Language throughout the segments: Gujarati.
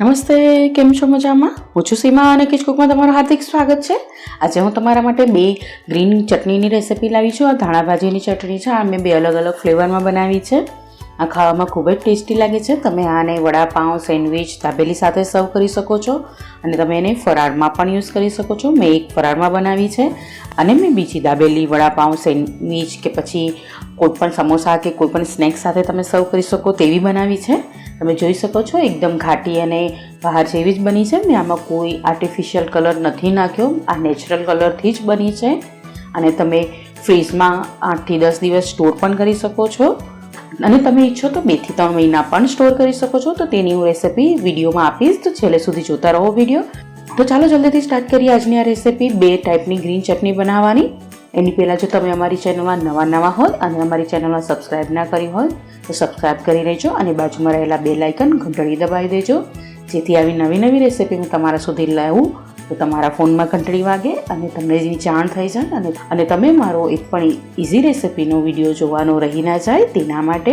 નમસ્તે, કેમ છો મજામાં? હું છું સીમા અને કિચકુકમાં તમારું હાર્દિક સ્વાગત છે. આજે હું તમારા માટે બે ગ્રીન ચટણીની રેસિપી લાવી છું. આ ધાણા ભાજીની ચટણી છે, આ મેં બે અલગ અલગ ફ્લેવરમાં બનાવી છે. આ ખાવામાં ખૂબ જ ટેસ્ટી લાગે છે. તમે આને વડાપાઉં, સેન્ડવિચ, દાબેલી સાથે સર્વ કરી શકો છો અને તમે એને ફરાળમાં પણ યુઝ કરી શકો છો. મેં એક ફરાળમાં બનાવી છે અને મેં બીજી દાબેલી, વડાપાઉં, સેન્ડવિચ કે પછી કોઈપણ સમોસા કે કોઈપણ સ્નેક્સ સાથે તમે સર્વ કરી શકો તેવી બનાવી છે. તમે જોઈ શકો છો, એકદમ ઘાટી અને બહાર જેવી જ બની છે મેં આમાં કોઈ આર્ટિફિશિયલ કલર નથી નાખ્યો, આ નેચરલ કલરથી જ બની છે. અને તમે ફ્રીઝમાં આઠથી દસ દિવસ સ્ટોર પણ કરી શકો છો. અને તમે ઈચ્છો તો બેથી ત્રણ મહિના પણ સ્ટોર કરી શકો છો, તો તેની હું રેસીપી વિડીયોમાં આપીશ, તો છેલ્લે સુધી જોતા રહો વીડિયો. તો ચાલો જલ્દીથી સ્ટાર્ટ કરીએ આજની આ રેસીપી બે ટાઈપની ગ્રીન ચટણી બનાવવાની. એની પહેલાં જો તમે અમારી ચેનલમાં નવા નવા હોય અને અમારી ચેનલમાં સબસ્ક્રાઈબ ના કરી હોય, તો સબસ્ક્રાઈબ કરી લેજો અને બાજુમાં રહેલા બે લાઇકન ઘંટડી દબાવી દેજો. જેથી આવી નવી નવી રેસિપી હું તમારા સુધી લાવું, તો તમારા ફોનમાં ઘંટડી વાગે અને તમને એની જાણ થઈ જાય અને અને તમે મારો એક પણ ઇઝી રેસિપીનો વીડિયો જોવાનો રહી ના જાય તેના માટે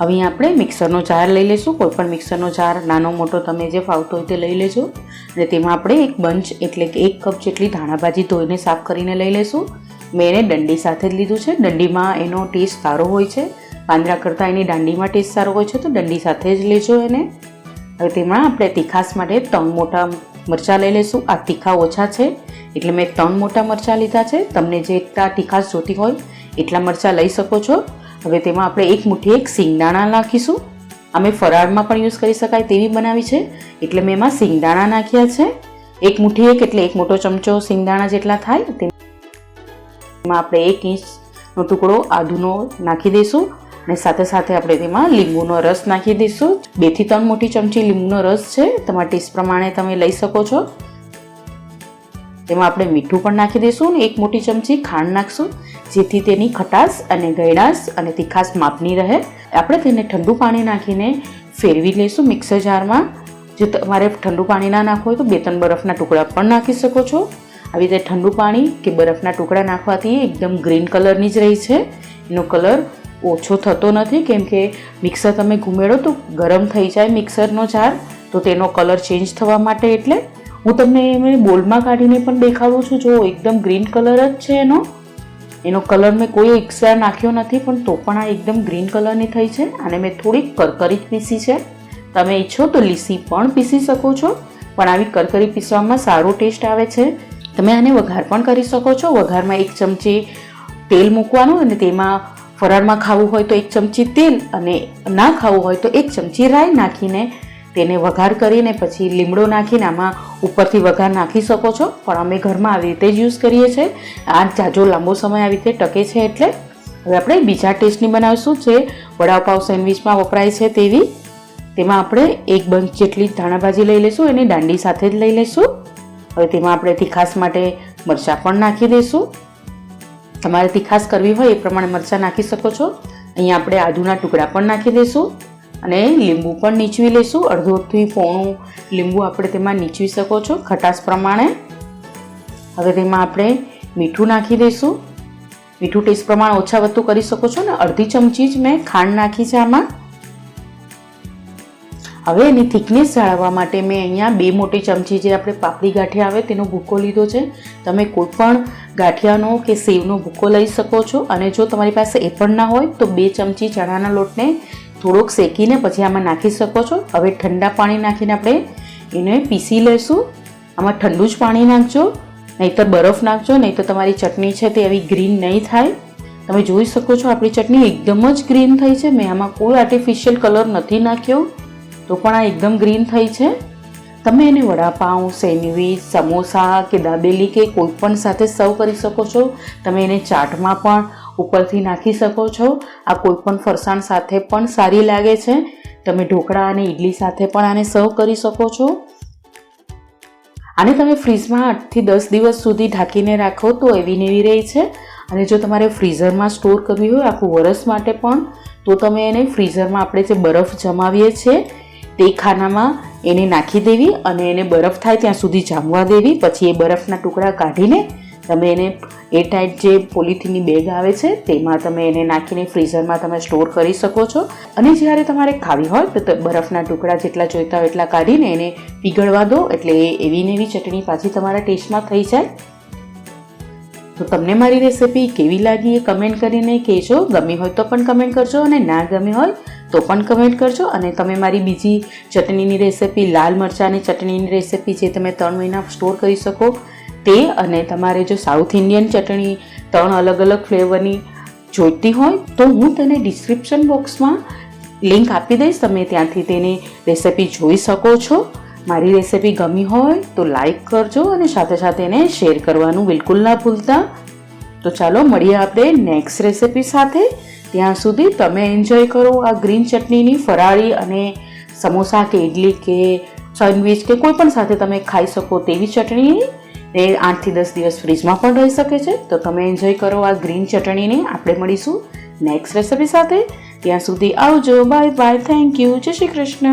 હવે આપણે મિક્સરનો જાર લઈ લઈશું. કોઈ પણ મિક્સરનો જાર, નાનો મોટો તમે જે ફાવતો હોય તે લઈ લેજો. અને તેમાં આપણે એક બંચ એટલે કે એક કપ જેટલી ધાણાભાજી ધોઈને સાફ કરીને લઈ લઈશું. મેં એને દંડી સાથે જ લીધું છે. દંડીમાં એનો ટેસ્ટ સારો હોય છે. પાંદડા કરતાં એની દાંડીમાં ટેસ્ટ સારો હોય છે, તો દંડી સાથે જ લેજો એને. હવે તેમાં આપણે તીખાસ માટે ત્રણ મોટા મરચાં લઈ લઈશું. આ તીખા ઓછા છે, એટલે મેં ત્રણ મોટા મરચાં લીધા છે. તમને જેટલા તીખાસ જોતી હોય, એટલા મરચાં લઈ શકો છો. હવે તેમાં આપણે એક મુઠ્ઠી, એક સિંગદાણા નાખીશું. અમે ફરાળમાં પણ યુઝ કરી શકાય તેવી બનાવી છે. એટલે મેં એમાં સિંગદાણા નાખ્યા છે. એક મુઠ્ઠી એક એટલે એક મોટો ચમચો સિંગદાણા જેટલા થાય તેમાં આપણે એક ઇંચનો ટુકડો આદુનો નાખી દઈશું અને સાથે સાથે આપણે તેમાં લીંબુનો રસ નાખી દઈશું. બેથી ત્રણ મોટી ચમચી લીંબુનો રસ છે. તમારા ટેસ્ટ પ્રમાણે તમે લઈ શકો છો. તેમાં આપણે મીઠું પણ નાખી દઈશું અને એક મોટી ચમચી ખાંડ નાખશું. જેથી તેની ખટાશ અને ગળાશ અને તીખાશ માપની રહે. આપણે તેને ઠંડુ પાણી નાખીને ફેરવી લઈશું મિક્સર જારમાં. જો તમારે ઠંડુ પાણી ના નાખવું હોય તો બે ત્રણ બરફના ટુકડા પણ નાખી શકો છો. આવી રીતે ઠંડુ પાણી કે બરફના ટુકડા નાખવાથી એકદમ ગ્રીન કલરની જ રહી છે. એનો કલર ઓછો થતો નથી, કેમ કે મિક્સર તમે ઘૂમેડો તો ગરમ થઈ જાય મિક્સરનો જાર, તો તેનો કલર ચેન્જ થવા માટે એટલે હું તમને એમ બોલમાં કાઢીને પણ દેખાડું છું. જો એકદમ ગ્રીન કલર જ છે એનો. એનો કલર મેં કોઈ એક્સ્ટ્રા નાખ્યો નથી, પણ તો પણ આ એકદમ ગ્રીન કલરની થઈ છે અને મેં થોડીક કરકરી જ પીસી છે. તમે ઈચ્છો તો લીસી પણ પીસી શકો છો, પણ આવી કરકરી પીસવામાં સારો ટેસ્ટ આવે છે. તમે આને વઘાર પણ કરી શકો છો. વઘારમાં એક ચમચી તેલ મૂકવાનું અને તેમાં ફરાળમાં ખાવું હોય તો એક ચમચી તેલ અને ના ખાવું હોય તો એક ચમચી રાઈ નાખીને તેને વઘાર કરીને પછી લીમડો નાખીને આમાં ઉપરથી વઘાર નાખી શકો છો. પણ અમે ઘરમાં આવી રીતે જ યુઝ કરીએ છીએ. આ જાજો લાંબો સમય આવી રીતે ટકે છે એટલે હવે આપણે બીજા ટેસ્ટની બનાવીશું જે વડાપાવ સેન્ડવિચમાં વપરાય છે તેવી. તેમાં આપણે એક બંચ જેટલી ધાણાભાજી લઈ લઈશું એની દાંડી સાથે જ લઈ લઈશું હવે તેમાં આપણે તીખાસ માટે મરચાં પણ નાખી દઈશું તમારે તીખાસ કરવી હોય એ પ્રમાણે મરચાં નાખી શકો છો. અહીંયા આપણે આદુના ટુકડા પણ નાખી દઈશું અને લીંબુ પણ નીચવી લઈશું. અડધોથી પોણું લીંબુ આપણે તેમાં નીચવી શકો છો ખટાશ પ્રમાણે. હવે તેમાં આપણે મીઠું નાખી દઈશું. મીઠું ટેસ્ટ પ્રમાણે ઓછા વધતું કરી શકો છો ને અડધી ચમચી જ મેં ખાંડ નાખી છે આમાં. હવે એની થિકનેસ જાળવવા માટે મેં અહીંયા બે મોટી ચમચી જે આપણે પાપડી ગાંઠિયા આવે તેનો ભૂકો લીધો છે. તમે કોઈ પણ ગાંઠિયાનો કે સેવનો ભૂકો લઈ શકો છો અને જો તમારી પાસે એ પણ ના હોય તો બે ચમચી ચણાના લોટને થોડોક શેકીને પછી આમાં નાખી શકો છો. હવે ઠંડા પાણી નાખીને આપણે એને પીસી લેશું આમાં ઠંડુ જ પાણી નાખજો. નહીંતર બરફ નાખજો. નહીં તો તમારી ચટણી છે તે એવી ગ્રીન નહીં થાય. તમે જોઈ શકો છો આપણી ચટણી એકદમ જ ગ્રીન થઈ છે. મેં આમાં કોઈ આર્ટિફિશિયલ કલર નથી નાખ્યો. તો પણ આ એકદમ ગ્રીન થઈ છે. તમે એને વડાપાઉં, સેન્ડવીચ, સમોસા કે દાબેલી કે કોઈ પણ સાથે સર્વ કરી શકો છો. તમે એને ચાટમાં પણ ઉપરથી નાખી શકો છો. આ કોઈ પણ ફરસાણ સાથે પણ સારી લાગે છે. તમે ઢોકળા અને ઇડલી સાથે પણ આને સર્વ કરી શકો છો. આને તમે ફ્રીજમાં આઠથી દસ દિવસ સુધી ઢાંકીને રાખો તો એવી ને એવી રહે છે. અને જો તમારે ફ્રીઝરમાં સ્ટોર કરવી હોય આખું વરસ માટે પણ, તો તમે એને ફ્રીઝરમાં આપણે જે બરફ જમાવીએ છીએ તે ખાનામાં એને નાખી દેવી અને એને બરફ થાય ત્યાં સુધી જામવા દેવી. પછી એ બરફના ટુકડા કાઢીને તમે એને એ ટાઈટ જે પોલિથીનની બેગ આવે છે, તેમાં તમે એને નાખીને ફ્રીઝરમાં તમે સ્ટોર કરી શકો છો. અને જ્યારે તમારે ખાવી હોય, તો બરફના ટુકડા જેટલા જોઈતા હોય એટલા કાઢીને એને પીગળવા દો, એટલે એવી ને એવી ચટણી પાછી તમારા ટેસ્ટમાં થઈ જાય. તો તમને મારી રેસિપી કેવી લાગી એ કમેન્ટ કરીને કહેજો. ગમી હોય તો પણ કમેન્ટ કરજો અને ના ગમી હોય તો પણ કમેન્ટ કરજો. અને તમે મારી બીજી ચટણીની રેસિપી લાલ મરચાંની ચટણીની રેસિપી જે તમે ત્રણ મહિના સ્ટોર કરી શકો તે અને તમારે જો સાઉથ ઇન્ડિયન ચટણી ત્રણ અલગ અલગ ફ્લેવરની જોઈતી હોય, તો હું તેને ડિસ્ક્રિપ્શન બોક્સમાં લિંક આપી દઈશ. તમે ત્યાંથી તેની રેસિપી જોઈ શકો છો. મારી રેસિપી ગમી હોય તો લાઈક કરજો અને સાથે સાથે એને શેર કરવાનું બિલકુલ ના ભૂલતા. તો ચાલો મળીએ આપણે નેક્સ્ટ રેસિપી સાથે. ત્યાં સુધી તમે એન્જોય કરો આ ગ્રીન ચટણીની ફરાળી અને સમોસા કે ઇડલી કે સેન્ડવિચ કે કોઈ પણ સાથે તમે ખાઈ શકો તેવી ચટણી. એ આઠથી દસ દિવસ ફ્રીજમાં પણ રહી શકે છે. તો તમે એન્જોય કરો આ ગ્રીન ચટણીને. આપણે મળીશું નેક્સ્ટ રેસિપી સાથે. ત્યાં સુધી આવજો. બાય બાય થેન્ક યુ જય શ્રી કૃષ્ણ.